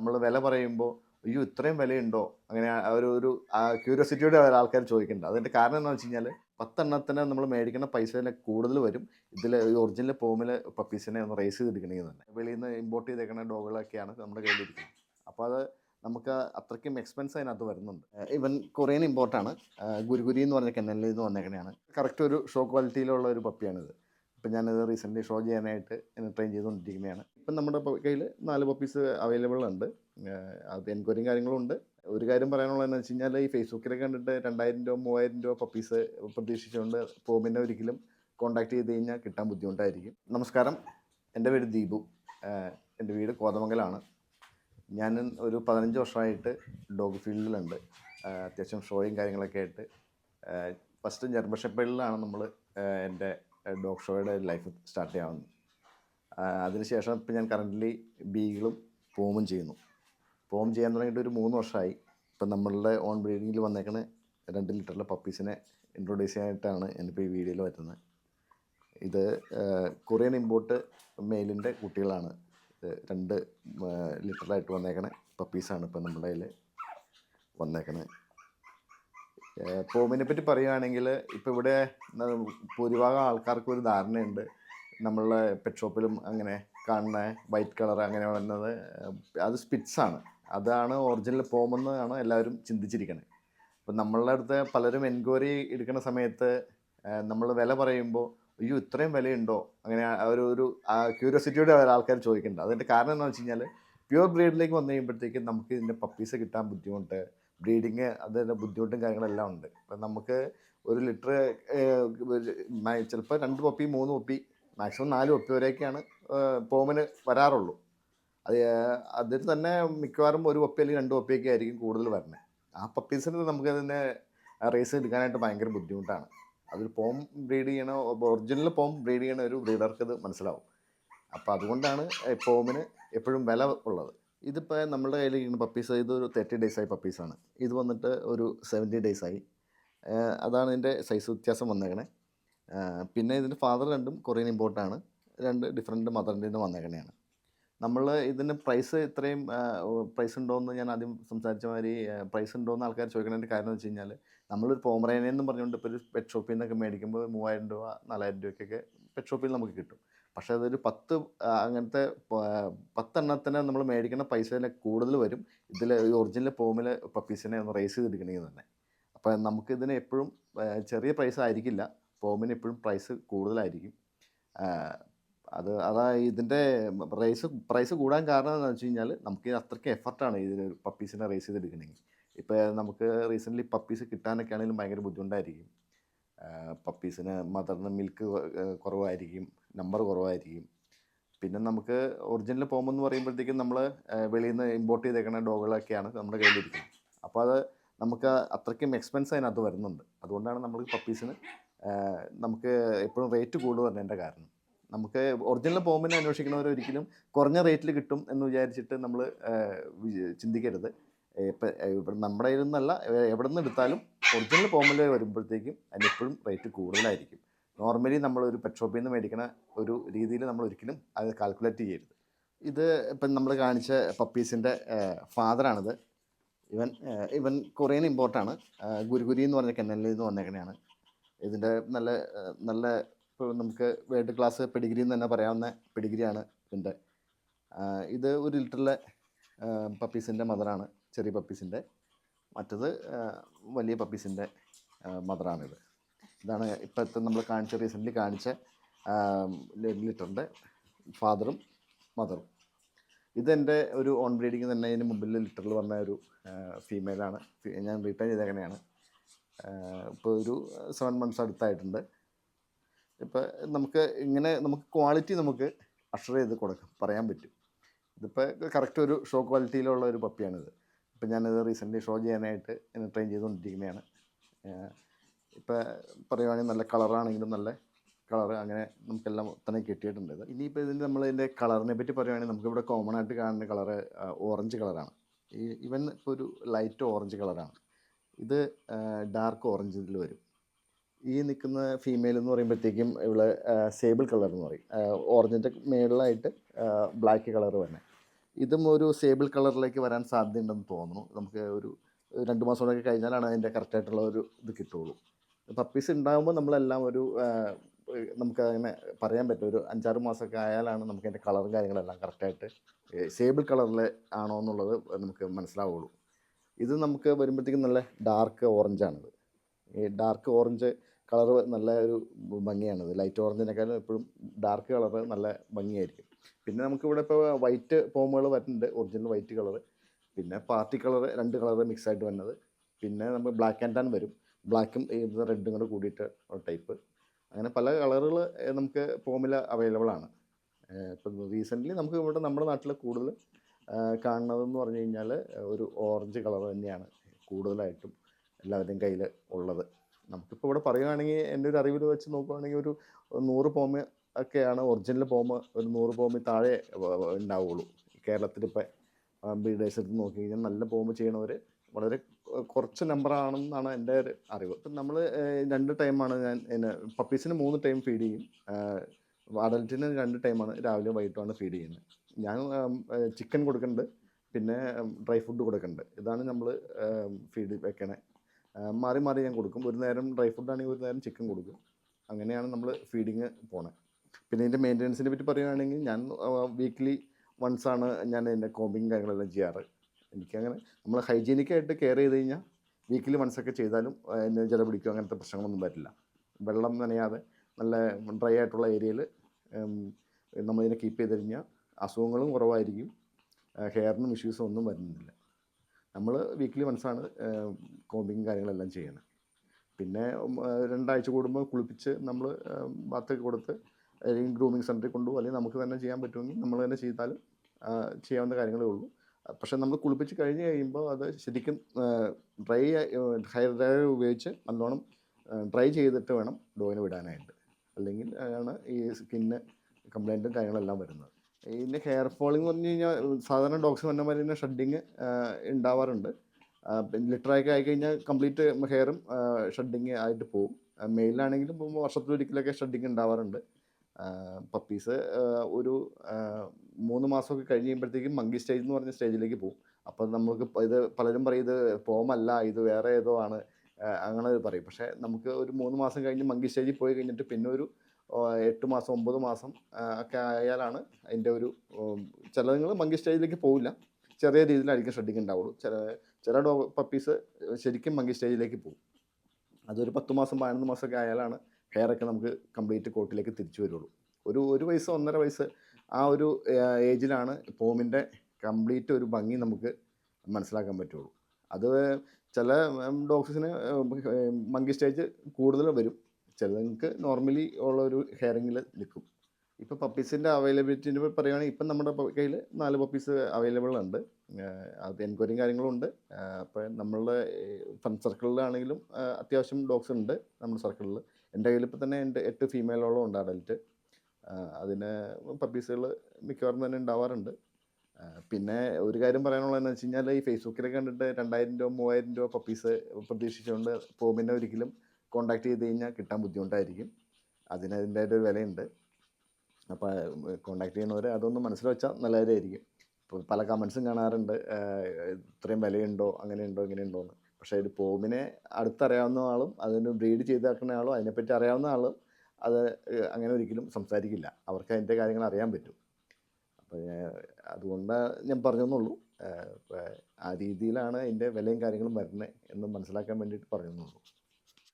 നമ്മൾ വില പറയുമ്പോൾ അയ്യോ ഇത്രയും വിലയുണ്ടോ? അങ്ങനെ ഒരു ഒരു ക്യൂരിയോസിറ്റിയോടെ ആൾക്കാർ ചോദിക്കുന്നുണ്ട് അതിന്റെ കാരണം എന്താണെന്ന് വെച്ച് കഴിഞ്ഞാൽ പത്തെണ്ണത്തിന് നമ്മൾ മേടിക്കുന്ന പൈസ കൂടുതൽ വരും. ഇതിൽ ഒറിജിനൽ പോമിൽ പപ്പീസിനെ ഒന്ന് റേസ് ചെയ്തിരിക്കണമെങ്കിൽ തന്നെ. വെളിയിൽ നിന്ന് ഇമ്പോർട്ട് ചെയ്തേക്കുന്ന ഡോഗുകളൊക്കെയാണ് നമ്മുടെ കയ്യിലിരിക്കുന്നത്. അപ്പോൾ അത് നമുക്ക് അത്രയ്ക്കും എക്സ്പെൻസ് അതിനകത്ത് വരുന്നുണ്ട്. ഇവൻ കൊറിയൻ ഇമ്പോർട്ടാണ് ഗുരുഗുരി എന്ന് പറഞ്ഞ കെന്നലിൽ നിന്ന് വന്നേക്കണെയാണ്. കറക്റ്റ് ഒരു ഷോ ക്വാളിറ്റിയിലുള്ള ഒരു പപ്പിയാണിത് ഇപ്പം ഞാനിത് റീസെന്റ്ലി ഷോ ചെയ്യാനായിട്ട് ട്രെയിൻ ചെയ്തുകൊണ്ടിരിക്കുന്നതാണ് ഇപ്പം നമ്മുടെ കയ്യിൽ നാല് പപ്പീസ് അവൈലബിൾ ഉണ്ട്. അത് എൻക്വയറിയും കാര്യങ്ങളും ഉണ്ട്. ഒരു കാര്യം പറയാനുള്ളത് എന്ന് വെച്ച് കഴിഞ്ഞാൽ ഈ ഫേസ്ബുക്കിലൊക്കെ കണ്ടിട്ട് രണ്ടായിരം രൂപ മൂവായിരം രൂപ പപ്പീസ് പ്രതീക്ഷിച്ചുകൊണ്ട് പോമിനെ ഒരിക്കലും കോൺടാക്ട് ചെയ്ത് കഴിഞ്ഞാൽ കിട്ടാൻ ബുദ്ധിമുട്ടായിരിക്കും. നമസ്കാരം. എന്റെ പേര് ദീപു. എന്റെ വീട് കോതമംഗലാണ്. ഞാൻ ഒരു പതിനഞ്ച് വർഷമായിട്ട് ഡോഗ് ഫീൽഡിലുണ്ട്. അത്യാവശ്യം ഷോയും കാര്യങ്ങളൊക്കെ ആയിട്ട്. ഫസ്റ്റ് ജർമ്മൻ ഷെപ്പേഡിലാണ് നമ്മൾ എന്റെ ഡോഗ് ഷോയുടെ ലൈഫ് സ്റ്റാർട്ട് ചെയ്യാവുന്നത്. അതിനുശേഷം ഇപ്പം ഞാൻ കറന്റ്ലി ബീഗിളും പോമും ചെയ്യുന്നു. പോം ചെയ്യാൻ തുടങ്ങിയിട്ട് ഒരു മൂന്ന് വർഷമായി ഇപ്പം നമ്മളുടെ ഓൺ ബ്രീഡിങ്ങിൽ വന്നേക്കണ രണ്ട് ലിറ്ററിലെ പപ്പീസിനെ ഇൻട്രൊഡ്യൂസ് ചെയ്യാനായിട്ടാണ് ഞാനിപ്പോൾ ഈ വീഡിയോയിൽ വരുന്നത്. ഇത് കൊറിയൻ ഇമ്പോർട്ട് മെയിലിന്റെ കുട്ടികളാണ്. രണ്ട് ലിറ്ററായിട്ട് വന്നേക്കണ പപ്പീസാണ് ഇപ്പം നമ്മുടെ കയ്യിൽ വന്നേക്കണത് പോമിനെ പറ്റി പറയുകയാണെങ്കിൽ ഇപ്പോൾ ഇവിടെ ഭൂരിഭാഗം ആൾക്കാർക്കും ഒരു ധാരണയുണ്ട്. നമ്മളെ പെറ്റ് ഷോപ്പിലും അങ്ങനെ കാണുന്ന വൈറ്റ് കളർ അങ്ങനെ വരുന്നത് അത് സ്പിറ്റ്സ് ആണ്. അതാണ് ഒറിജിനൽ പോകുമെന്നാണ് എല്ലാവരും ചിന്തിച്ചിരിക്കുന്നത് അപ്പം നമ്മളുടെ അടുത്ത് പലരും എൻക്വയറി എടുക്കുന്ന സമയത്ത് നമ്മൾ വില പറയുമ്പോൾ അയ്യോ ഇത്രയും വിലയുണ്ടോ? അങ്ങനെ ഒരു ഒരു ക്യൂരിയോസിറ്റിയോടെ ആൾക്കാർ ചോദിക്കുന്നുണ്ട് അതിന്റെ കാരണം എന്ന് വെച്ച് കഴിഞ്ഞാൽ പ്യുവർ ബ്രീഡിലേക്ക് വന്നു കഴിയുമ്പോഴത്തേക്കും നമുക്ക് ഇതിന്റെ പപ്പീസ് കിട്ടാൻ ബുദ്ധിമുട്ട് ബ്രീഡിങ് അതിന്റെ ബുദ്ധിമുട്ടും കാര്യങ്ങളെല്ലാം ഉണ്ട്. അപ്പം നമുക്ക് ഒരു ലിറ്റർ ചിലപ്പോൾ രണ്ട് പപ്പി മൂന്ന് പപ്പി മാക്സിമം നാല് ഒപ്പി വരെയൊക്കെയാണ് പോമിന് വരാറുള്ളൂ. അത് അതിൽ തന്നെ മിക്കവാറും ഒരു ഒപ്പി അല്ലെങ്കിൽ രണ്ട് ഒപ്പിയൊക്കെ ആയിരിക്കും കൂടുതൽ വരുന്നത് ആ പപ്പീസിന് നമുക്ക് അതിനെ റേസ് എടുക്കാനായിട്ട് ഭയങ്കര ബുദ്ധിമുട്ടാണ്. അതൊരു പോം ബ്രീഡ് ചെയ്യണ ഒറിജിനൽ പോം ബ്രീഡ് ചെയ്യണ ഒരു ബ്രീഡർക്ക് ഇത് മനസ്സിലാവും. അപ്പോൾ അതുകൊണ്ടാണ് പോമിന് എപ്പോഴും വില ഉള്ളത്. ഇതിപ്പോൾ നമ്മുടെ കയ്യിൽ ഇരിക്കുന്ന പപ്പീസ് ഇതൊരു തേർട്ടി ഡേയ്സ് ആയി പപ്പീസാണ്. ഇത് വന്നിട്ട് ഒരു സെവന്റി ഡേയ്സ് ആയി. അതാണ് ഇതിന്റെ സൈസ് വ്യത്യാസം വന്നേക്കണേ. പിന്നെ ഇതിന്റെ ഫാദർ രണ്ടും കൊറിയൻ ഇമ്പോർട്ടാണ് രണ്ട് ഡിഫറെന്റ് മദറിന്റെ നിന്ന് വന്നേക്കണെയാണ്. നമ്മൾ ഇതിന് പ്രൈസ് ഇത്രയും പ്രൈസ് ഉണ്ടോയെന്ന് ഞാൻ ആദ്യം സംസാരിച്ച മാതിരി പ്രൈസ് ഉണ്ടോയെന്ന് ആൾക്കാർ ചോദിക്കുന്നതിന്റെ കാര്യം എന്ന് വെച്ച് കഴിഞ്ഞാൽ നമ്മളൊരു എന്ന് പറഞ്ഞുകൊണ്ട് ഇപ്പോൾ ഒരു പെറ്റ് ഷോപ്പിൽ നിന്നൊക്കെ മേടിക്കുമ്പോൾ മൂവായിരം രൂപ നാലായിരം രൂപയ്ക്കൊക്കെ പെറ്റ് ഷോപ്പിൽ നമുക്ക് കിട്ടും. പക്ഷേ അതൊരു പത്ത് അങ്ങനത്തെ പത്തെണ്ണത്തിന് നമ്മൾ മേടിക്കുന്ന പൈസയിൽ കൂടുതൽ വരും. ഇതിൽ ഈ ഒറിജിനൽ പോമിൽ പപ്പീസിനെ ഒന്ന് റേസ് ചെയ്തെടുക്കണമെങ്കിൽ തന്നെ. അപ്പോൾ നമുക്കിതിന് എപ്പോഴും ചെറിയ പ്രൈസ് ആയിരിക്കില്ല. പോമിന് എപ്പോഴും പ്രൈസ് കൂടുതലായിരിക്കും. അത് അതാ ഇതിന്റെ റേസ് പ്രൈസ് കൂടാൻ കാരണം എന്താണെന്ന് വെച്ച് കഴിഞ്ഞാൽ നമുക്ക് അത്രയ്ക്ക് എഫർട്ടാണ് ഇതിന് പപ്പീസിനെ റേസ് ചെയ്തെടുക്കണമെങ്കിൽ ഇപ്പോൾ നമുക്ക് റീസെന്റ്ലി പപ്പീസ് കിട്ടാനൊക്കെ ആണെങ്കിലും ഭയങ്കര ബുദ്ധിമുട്ടായിരിക്കും. പപ്പീസിന് മദറിന് മിൽക്ക് കുറവായിരിക്കും നമ്പർ കുറവായിരിക്കും. പിന്നെ നമുക്ക് ഒറിജിനൽ പോകുമെന്ന് പറയുമ്പോഴത്തേക്കും നമ്മൾ വെളിയിൽ നിന്ന് ഇമ്പോർട്ട് ചെയ്തേക്കുന്ന ഡോഗുകളൊക്കെയാണ് നമ്മുടെ കയ്യിലിരിക്കുന്നത്. അപ്പോൾ അത് നമുക്ക് അത്രയ്ക്കും എക്സ്പെൻസ് അതിനകത്ത് വരുന്നുണ്ട്. അതുകൊണ്ടാണ് നമ്മൾ പപ്പീസിന് നമുക്ക് എപ്പോഴും റേറ്റ് കൂടുതൽ വരേണ്ട കാരണം. നമുക്ക് ഒറിജിനൽ പോമിനെ അന്വേഷിക്കുന്നവർ ഒരിക്കലും കുറഞ്ഞ റേറ്റിൽ കിട്ടും എന്ന് വിചാരിച്ചിട്ട് നമ്മൾ ചിന്തിക്കരുത്. ഇപ്പം നമ്മുടെ കയ്യിൽ നിന്നല്ല എവിടെ നിന്ന് എടുത്താലും ഒറിജിനൽ പോമിൽ വരുമ്പോഴത്തേക്കും അതിന് എപ്പോഴും റേറ്റ് കൂടുതലായിരിക്കും. നോർമലി നമ്മൾ ഒരു പെറ്റ് ഷോപ്പിൽ നിന്ന് മേടിക്കുന്ന ഒരു രീതിയിൽ നമ്മൾ ഒരിക്കലും അത് കാൽക്കുലേറ്റ് ചെയ്യരുത്. ഇത് ഇപ്പം നമ്മൾ കാണിച്ച പപ്പീസിന്റെ ഫാദറാണിത് ഇവൻ ഇവൻ കൊറിയൻ ഇമ്പോർട്ടാണ് ഗുരുഗുരി എന്ന് പറഞ്ഞ കെന്നലിൽ നിന്ന് വന്നേക്കണെയാണ്. ഇതിന്റെ നല്ല നല്ല ഇപ്പോൾ നമുക്ക് വേൾഡ് ക്ലാസ് പെഡിഗ്രി എന്ന് തന്നെ പറയാവുന്ന പെഡിഗ്രിയാണ് ഇതിന്റെ. ഇത് ഒരു ലിറ്ററിലെ പപ്പീസിന്റെ മദറാണ് ചെറിയ പപ്പീസിന്റെ. മറ്റത് വലിയ പപ്പീസിന്റെ മദറാണിത്. ഇതാണ് ഇപ്പോഴത്തെ നമ്മൾ കാണിച്ച റീസെന്റ്ലി കാണിച്ച ലിറ്ററിന്റെ ഫാദറും മദറും. ഇതെന്റെ ഒരു ഓൺ ബ്രീഡിങ് തന്നെ ഇതിന് മുമ്പിൽ ലിറ്ററിൽ വന്ന ഒരു ഫീമെയിലാണ്. ഞാൻ റിട്ടേൺ ചെയ്തേക്കണെയാണ് ഇപ്പോൾ ഒരു സെവൻ മന്ത്സ് അടുത്തായിട്ടുണ്ട്. ഇപ്പോൾ നമുക്ക് ഇങ്ങനെ നമുക്ക് ക്വാളിറ്റി നമുക്ക് അഷർ ചെയ്ത് കൊടുക്കാം. പറയാൻ പറ്റും. ഇതിപ്പോൾ കറക്റ്റ് ഒരു ഷോ ക്വാളിറ്റിയിലുള്ള ഒരു പപ്പിയാണിത്. ഇപ്പം ഞാനിത് റീസെന്റ്ലി ഷോ ചെയ്യാനായിട്ട് ട്രെയിൻ ചെയ്തുകൊണ്ടിരിക്കുന്നതാണ്. ഇപ്പോൾ പറയുവാണെങ്കിൽ നല്ല കളറാണെങ്കിലും നല്ല കളർ അങ്ങനെ നമുക്കെല്ലാം തന്നെ കിട്ടിയിട്ടുണ്ട് ഇത്. ഇനിയിപ്പോൾ ഇതിന്റെ നമ്മൾ ഇതിന്റെ കളറിനെ പറ്റി പറയുവാണെങ്കിൽ നമുക്കിവിടെ കോമൺ ആയിട്ട് കാണുന്ന കളറ് ഓറഞ്ച് കളറാണ് ഈ ഇവൻ ഇപ്പോൾ ഒരു ലൈറ്റ് ഓറഞ്ച് കളറാണ് ഇത് ഡാർക്ക് ഓറഞ്ച് ഇതിൽ വരും. ഈ നിൽക്കുന്ന ഫീമെയിൽ എന്ന് പറയുമ്പോഴത്തേക്കും ഇവിടെ സേബിൾ കളർ എന്ന് പറയും. ഓറഞ്ചിന്റെ മേളിലായിട്ട് ബ്ലാക്ക് കളർ തന്നെ ഇതും ഒരു സേബിൾ കളറിലേക്ക് വരാൻ സാധ്യതയുണ്ടെന്ന് തോന്നുന്നു. നമുക്ക് ഒരു രണ്ട് മാസം കൂടെ കഴിഞ്ഞാലാണ് അതിന്റെ കറക്റ്റായിട്ടുള്ള ഒരു ഇത് കിട്ടുള്ളൂ. പപ്പീസ് ഉണ്ടാകുമ്പോൾ നമ്മളെല്ലാം ഒരു നമുക്ക് അങ്ങനെ പറയാൻ പറ്റും. ഒരു അഞ്ചാറ് മാസമൊക്കെ ആയാലാണ് നമുക്ക് അതിന്റെ കളറും കാര്യങ്ങളെല്ലാം കറക്റ്റായിട്ട് സേബിൾ കളറിൽ ആണോ എന്നുള്ളത് നമുക്ക് മനസ്സിലാവുള്ളൂ. ഇത് നമുക്ക് വരുമ്പോഴത്തേക്കും നല്ല ഡാർക്ക് ഓറഞ്ചാണിത് ഈ ഡാർക്ക് ഓറഞ്ച് കളർ നല്ല ഒരു ഭംഗിയാണിത്. ലൈറ്റ് ഓറഞ്ചിനേക്കാളും എപ്പോഴും ഡാർക്ക് കളർ നല്ല ഭംഗിയായിരിക്കും. പിന്നെ നമുക്കിവിടെ ഇപ്പോൾ വൈറ്റ് പോമുകൾ വരുന്നുണ്ട്. ഒറിജിനൽ വൈറ്റ് കളർ പിന്നെ പാർട്ടി കളർ രണ്ട് കളർ മിക്സ് ആയിട്ട് വരുന്നത് പിന്നെ നമ്മൾ ബ്ലാക്ക് ആൻഡ് ടാൻ വരും. ബ്ലാക്കും റെഡും കൂടെ കൂടിയിട്ട് ടൈപ്പ് അങ്ങനെ പല കളറുകൾ നമുക്ക് ഫോമിൽ അവൈലബിൾ ആണ്. ഇപ്പം റീസെന്റ്ലി നമുക്ക് ഇവിടെ നമ്മുടെ നാട്ടിൽ കൂടുതൽ കാണുന്നതെന്ന് പറഞ്ഞു കഴിഞ്ഞാൽ ഒരു ഓറഞ്ച് കളർ തന്നെയാണ് കൂടുതലായിട്ടും എല്ലാവരുടെയും കയ്യിൽ ഉള്ളത്. നമുക്കിപ്പോൾ ഇവിടെ പറയുകയാണെങ്കിൽ എന്റെ ഒരു അറിവിൽ വെച്ച് നോക്കുകയാണെങ്കിൽ ഒരു നൂറ് പോമ ഒക്കെയാണ് ഒറിജിനൽ പോമ ഒരു നൂറ് പോമി താഴെ ഉണ്ടാവുള്ളൂ. കേരളത്തിലിപ്പോൾ ബീഡേഴ്സ് നോക്കി കഴിഞ്ഞാൽ നല്ല പോമ ചെയ്യണവർ വളരെ കുറച്ച് നമ്പറാണെന്നാണ് എന്റെ ഒരു അറിവ്. ഇപ്പം നമ്മൾ രണ്ട് ടൈമാണ് ഞാൻ എന്നെ പപ്പീസിന് മൂന്ന് ടൈം ഫീഡ് ചെയ്യും. അഡൽറ്റിന് രണ്ട് ടൈമാണ് രാവിലെ വൈകിട്ടുമാണ് ഫീഡ് ചെയ്യുന്നത്. ഞാൻ ചിക്കൻ കൊടുക്കുന്നുണ്ട് പിന്നെ ഡ്രൈ ഫുഡ് കൊടുക്കുന്നുണ്ട് ഇതാണ് നമ്മൾ ഫീഡ് വെക്കണേ. മാറി മാറി ഞാൻ കൊടുക്കും. ഒരു നേരം ഡ്രൈ ഫുഡ് ആണെങ്കിൽ ഒരു നേരം ചിക്കൻ കൊടുക്കും. അങ്ങനെയാണ് നമ്മൾ ഫീഡിങ് പോണേ. പിന്നെ ഇതിന്റെ മെയിന്റനൻസിനെ പറ്റി പറയുകയാണെങ്കിൽ ഞാൻ വീക്ക്ലി വൺസ് ആണ് ഞാൻ എന്റെ കോമ്പിങ് കാര്യങ്ങളെല്ലാം ചെയ്യാറ്. എനിക്കങ്ങനെ നമ്മൾ ഹൈജീനിക്കായിട്ട് കെയർ ചെയ്ത് കഴിഞ്ഞാൽ വീക്കിലി വൺസ് ഒക്കെ ചെയ്താലും എന്നെ ജല പിടിക്കുക അങ്ങനത്തെ പ്രശ്നങ്ങളൊന്നും വരില്ല. വെള്ളം നനയാതെ നല്ല ഡ്രൈ ആയിട്ടുള്ള ഏരിയയിൽ നമ്മളിതിനെ കീപ്പ് ചെയ്ത് കഴിഞ്ഞാൽ അസുഖങ്ങളും കുറവായിരിക്കും. ഹെയറിനും ഇഷ്യൂസും ഒന്നും വരുന്നില്ല. നമ്മൾ വീക്ക്ലി വൺസാണ് കോമ്പിങ്ങും കാര്യങ്ങളെല്ലാം ചെയ്യുന്നത് പിന്നെ രണ്ടാഴ്ച കൂടുമ്പോൾ കുളിപ്പിച്ച് നമ്മൾ ബാത്തൊക്കെ കൊടുത്ത് അല്ലെങ്കിൽ ഗ്രൂമിങ് സെന്ററിൽ കൊണ്ടുപോകും. അല്ലെങ്കിൽ നമുക്ക് തന്നെ ചെയ്യാൻ പറ്റുമെങ്കിൽ നമ്മൾ തന്നെ ചെയ്താലും ചെയ്യാവുന്ന കാര്യങ്ങളേ ഉള്ളൂ. പക്ഷെ നമ്മൾ കുളിപ്പിച്ച് കഴിഞ്ഞ് കഴിയുമ്പോൾ അത് ശരിക്കും ഡ്രൈ ഹെയർ ഡ്രയർ ഉപയോഗിച്ച് നല്ലോണം ഡ്രൈ ചെയ്തിട്ട് വേണം ഡോയിന് വിടാനായിട്ട്. അല്ലെങ്കിൽ ആണ് ഈ സ്കിന്ന് കംപ്ലൈന്റും കാര്യങ്ങളെല്ലാം വരുന്നത്. ഇതിന്റെ ഹെയർ ഫോളിംഗ് പറഞ്ഞു കഴിഞ്ഞാൽ സാധാരണ ഡോഗ്സ് വന്ന മാതിരി തന്നെ ഷഡിങ് ഉണ്ടാവാറുണ്ട് ലിറ്ററൊക്കെ ആയിക്കഴിഞ്ഞാൽ കംപ്ലീറ്റ് ഹെയറും ഷഡിങ് ആയിട്ട് പോകും മെയിലാണെങ്കിലും ഇപ്പോൾ വർഷത്തിലൊരിക്കലൊക്കെ ഷഡിങ് ഉണ്ടാവാറുണ്ട് പപ്പീസ് ഒരു മൂന്ന് മാസമൊക്കെ കഴിഞ്ഞ് കഴിയുമ്പോഴത്തേക്കും മങ്കി സ്റ്റേജ് എന്ന് പറഞ്ഞ സ്റ്റേജിലേക്ക് പോകും അപ്പം നമുക്ക് ഇത് പലരും പറയും ഇത് പോമല്ല ഇത് വേറെ ഏതോ ആണ്. അങ്ങനെ പറയും. പക്ഷേ നമുക്ക് ഒരു മൂന്ന് മാസം കഴിഞ്ഞ് മങ്കി സ്റ്റേജിൽ പോയി കഴിഞ്ഞിട്ട് പിന്നെ ഒരു എട്ട് മാസം ഒമ്പത് മാസം ഒക്കെ ആയാലാണ് അതിന്റെ ഒരു ചില നിങ്ങൾ മങ്കി സ്റ്റേജിലേക്ക് പോവില്ല. ചെറിയ രീതിയിലായിരിക്കും ഷെഡിങ് ചില ചില ഡോ പപ്പീസ് ശരിക്കും മങ്കി സ്റ്റേജിലേക്ക് പോകും അതൊരു പത്ത് മാസം പതിനൊന്ന് മാസമൊക്കെ ആയാലാണ് ഹെയറൊക്കെ നമുക്ക് കംപ്ലീറ്റ് കോട്ടിലേക്ക് തിരിച്ചു വരുള്ളൂ. ഒരു ഒരു വയസ്സ് ഒന്നര വയസ്സ് ആ ഒരു ഏജിലാണ് പോമിന്റെ കംപ്ലീറ്റ് ഒരു ഭംഗി നമുക്ക് മനസ്സിലാക്കാൻ പറ്റുള്ളൂ. അത് ചില ഡോഗ്സിന് മങ്കി സ്റ്റേജ് കൂടുതൽ വരും. ചിലങ്ങൾക്ക് നോർമലി ഉള്ള ഒരു ഹെയറിങ്ങിൽ നിൽക്കും. ഇപ്പോൾ പപ്പീസിന്റെ അവൈലബിലിറ്റിനെ പറയുകയാണെങ്കിൽ ഇപ്പം നമ്മുടെ കയ്യിൽ നാല് പപ്പീസ് അവൈലബിൾ ഉണ്ട്. അത് എൻക്വയറിയും കാര്യങ്ങളും ഉണ്ട്. അപ്പോൾ നമ്മളുടെ ഫ്രണ്ട് സർക്കിളിലാണെങ്കിലും അത്യാവശ്യം ഡോഗ്സ് ഉണ്ട് നമ്മുടെ സർക്കിളിൽ എന്റെ കയ്യിൽ ഇപ്പോൾ തന്നെ എന്റെ എട്ട് ഫീമെയിലോളം ഉണ്ട് അഡൽറ്റ് അതിന് പപ്പീസുകൾ മിക്കവാറും തന്നെ ഉണ്ടാവാറുണ്ട്. പിന്നെ ഒരു കാര്യം പറയാനുള്ളതെന്ന് വെച്ച് കഴിഞ്ഞാൽ ഈ ഫേസ്ബുക്കിലൊക്കെ കണ്ടിട്ട് രണ്ടായിരം രൂപ മൂവായിരം രൂപ പപ്പീസ് പ്രതീക്ഷിച്ചുകൊണ്ട് പോകുമ്പോൾ ഒരിക്കലും കോണ്ടാക്ട് ചെയ്ത് കഴിഞ്ഞാൽ കിട്ടാൻ ബുദ്ധിമുട്ടായിരിക്കും. അതിന് അതിന്റെതായിട്ട് ഒരു വിലയുണ്ട്. അപ്പോൾ കോണ്ടാക്ട് ചെയ്യുന്നവർ അതൊന്ന് മനസ്സിൽ വെച്ചാൽ നല്ലതായിരിക്കും. ഇപ്പോൾ പല കമൻസും കാണാറുണ്ട്. ഇത്രയും വിലയുണ്ടോ? അങ്ങനെയുണ്ടോ? ഇങ്ങനെയുണ്ടോ എന്ന് പക്ഷേ ഒരു പോമിനെ അടുത്തറിയാവുന്ന ആളും അതിന് ബ്രീഡ് ചെയ്താക്കുന്ന ആളും അതിനെപ്പറ്റി അറിയാവുന്ന ആളും അത് അങ്ങനെ ഒരിക്കലും സംസാരിക്കില്ല. അവർക്ക് അതിന്റെ കാര്യങ്ങൾ അറിയാൻ പറ്റും. അപ്പോൾ അതുകൊണ്ട് ഞാൻ പറഞ്ഞെന്നുള്ളൂ. ആ രീതിയിലാണ് അതിന്റെ വിലയും കാര്യങ്ങളും വരുന്നത് എന്ന് മനസ്സിലാക്കാൻ വേണ്ടിയിട്ട് പറഞ്ഞെന്നുള്ളൂ.